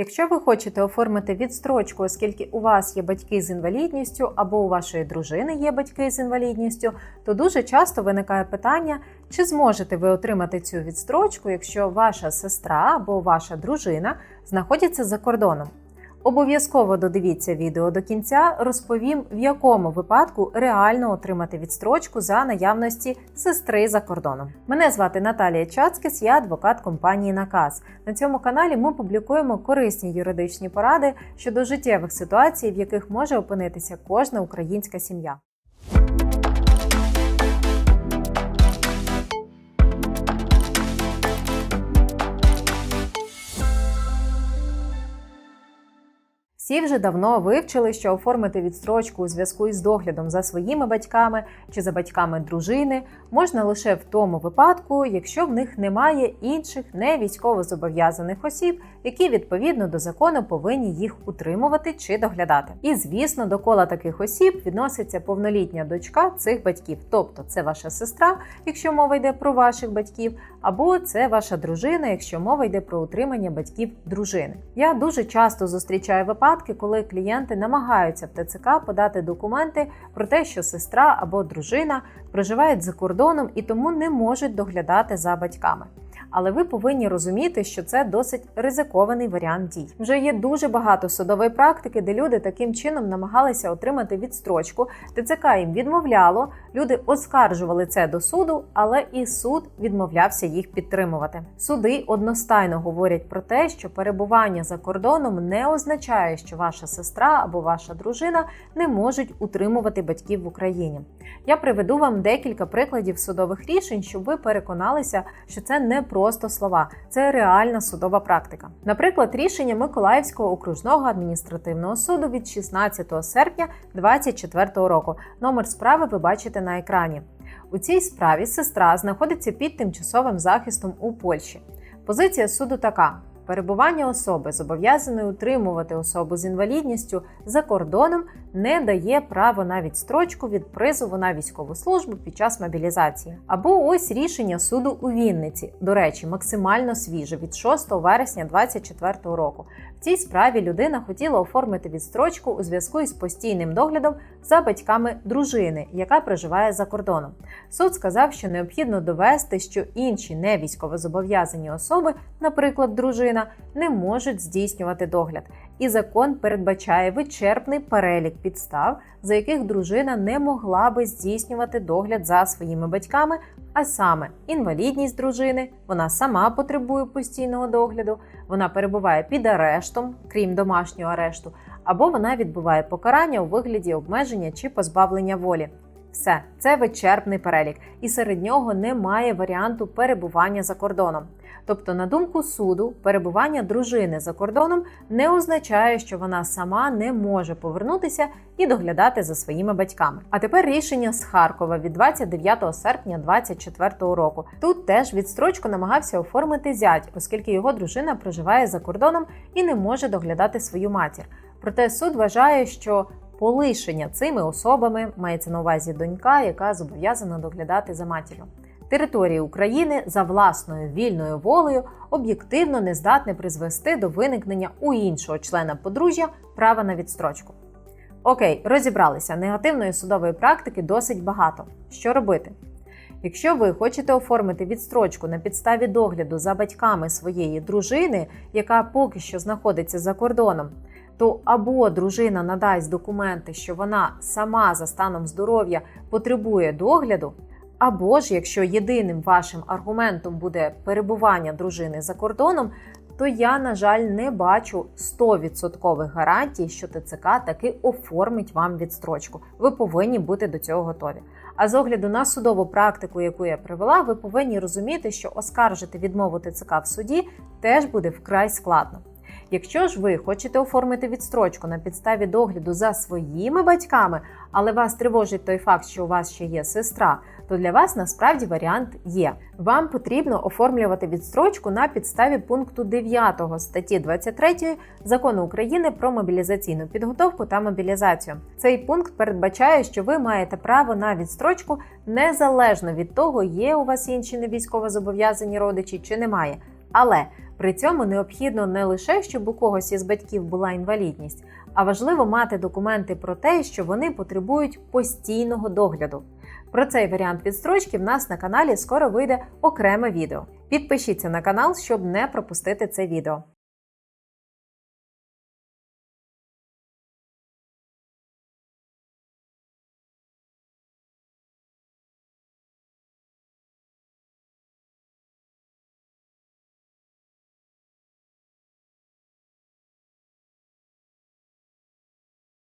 Якщо ви хочете оформити відстрочку, оскільки у вас є батьки з інвалідністю або у вашої дружини є батьки з інвалідністю, то дуже часто виникає питання, чи зможете ви отримати цю відстрочку, якщо ваша сестра або ваша дружина знаходяться за кордоном. Обов'язково додивіться відео до кінця, розповім, в якому випадку реально отримати відстрочку за наявності сестри за кордоном. Мене звати Наталія Чацкіс, я адвокат компанії Наказ. На цьому каналі ми публікуємо корисні юридичні поради щодо життєвих ситуацій, в яких може опинитися кожна українська сім'я. Всі вже давно вивчили, що оформити відстрочку у зв'язку із доглядом за своїми батьками чи за батьками дружини можна лише в тому випадку, якщо в них немає інших не військовозобов'язаних осіб, які відповідно до закону повинні їх утримувати чи доглядати. І звісно, до кола таких осіб відноситься повнолітня дочка цих батьків, тобто це ваша сестра, якщо мова йде про ваших батьків, або це ваша дружина, якщо мова йде про утримання батьків дружини. Я дуже часто зустрічаю випадки, коли клієнти намагаються в ТЦК подати документи про те, що сестра або дружина проживають за кордоном і тому не можуть доглядати за батьками. Але ви повинні розуміти, що це досить ризикований варіант дій. Вже є дуже багато судової практики, де люди таким чином намагалися отримати відстрочку. ТЦК їм відмовляло, люди оскаржували це до суду, але і суд відмовлявся їх підтримувати. Суди одностайно говорять про те, що перебування за кордоном не означає, що ваша сестра або ваша дружина не можуть утримувати батьків в Україні. Я приведу вам декілька прикладів судових рішень, щоб ви переконалися, що це не просто слова, це реальна судова практика. Наприклад, рішення Миколаївського окружного адміністративного суду від 16 серпня 2024 року. Номер справи ви бачите на екрані. У цій справі сестра знаходиться під тимчасовим захистом у Польщі. Позиція суду така. Перебування особи, зобов'язаної утримувати особу з інвалідністю за кордоном, не дає право на відстрочку від призову на військову службу під час мобілізації. Або ось рішення суду у Вінниці, до речі, максимально свіже від 6 вересня 2024 року. В цій справі людина хотіла оформити відстрочку у зв'язку із постійним доглядом за батьками дружини, яка проживає за кордоном. Суд сказав, що необхідно довести, що інші не військовозобов'язані особи, наприклад, дружина, не можуть здійснювати догляд. І закон передбачає вичерпний перелік підстав, за яких дружина не могла би здійснювати догляд за своїми батьками, а саме інвалідність дружини, вона сама потребує постійного догляду, вона перебуває під арештом, крім домашнього арешту, або вона відбуває покарання у вигляді обмеження чи позбавлення волі. Все, це вичерпний перелік, і серед нього немає варіанту перебування за кордоном. Тобто, на думку суду, перебування дружини за кордоном не означає, що вона сама не може повернутися і доглядати за своїми батьками. А тепер рішення з Харкова від 29 серпня 2024 року. Тут теж відстрочку намагався оформити зять, оскільки його дружина проживає за кордоном і не може доглядати свою матір. Проте суд вважає, що полишення цими особами мається на увазі донька, яка зобов'язана доглядати за матір'ю. Території України за власною вільною волею об'єктивно не здатне призвести до виникнення у іншого члена подружжя права на відстрочку. Окей, розібралися. Негативної судової практики досить багато. Що робити? Якщо ви хочете оформити відстрочку на підставі догляду за батьками своєї дружини, яка поки що знаходиться за кордоном, то або дружина надасть документи, що вона сама за станом здоров'я потребує догляду, або ж якщо єдиним вашим аргументом буде перебування дружини за кордоном, то я, на жаль, не бачу 100% гарантій, що ТЦК таки оформить вам відстрочку. Ви повинні бути до цього готові. А з огляду на судову практику, яку я привела, ви повинні розуміти, що оскаржити відмову ТЦК в суді теж буде вкрай складно. Якщо ж ви хочете оформити відстрочку на підставі догляду за своїми батьками, але вас тривожить той факт, що у вас ще є сестра, то для вас насправді варіант є. Вам потрібно оформлювати відстрочку на підставі пункту 9 статті 23 закону України про мобілізаційну підготовку та мобілізацію. Цей пункт передбачає, що ви маєте право на відстрочку незалежно від того, є у вас інші невійськово зобов'язані родичі чи немає. Але при цьому необхідно не лише, щоб у когось із батьків була інвалідність, а важливо мати документи про те, що вони потребують постійного догляду. Про цей варіант відстрочки в нас на каналі скоро вийде окреме відео. Підпишіться на канал, щоб не пропустити це відео.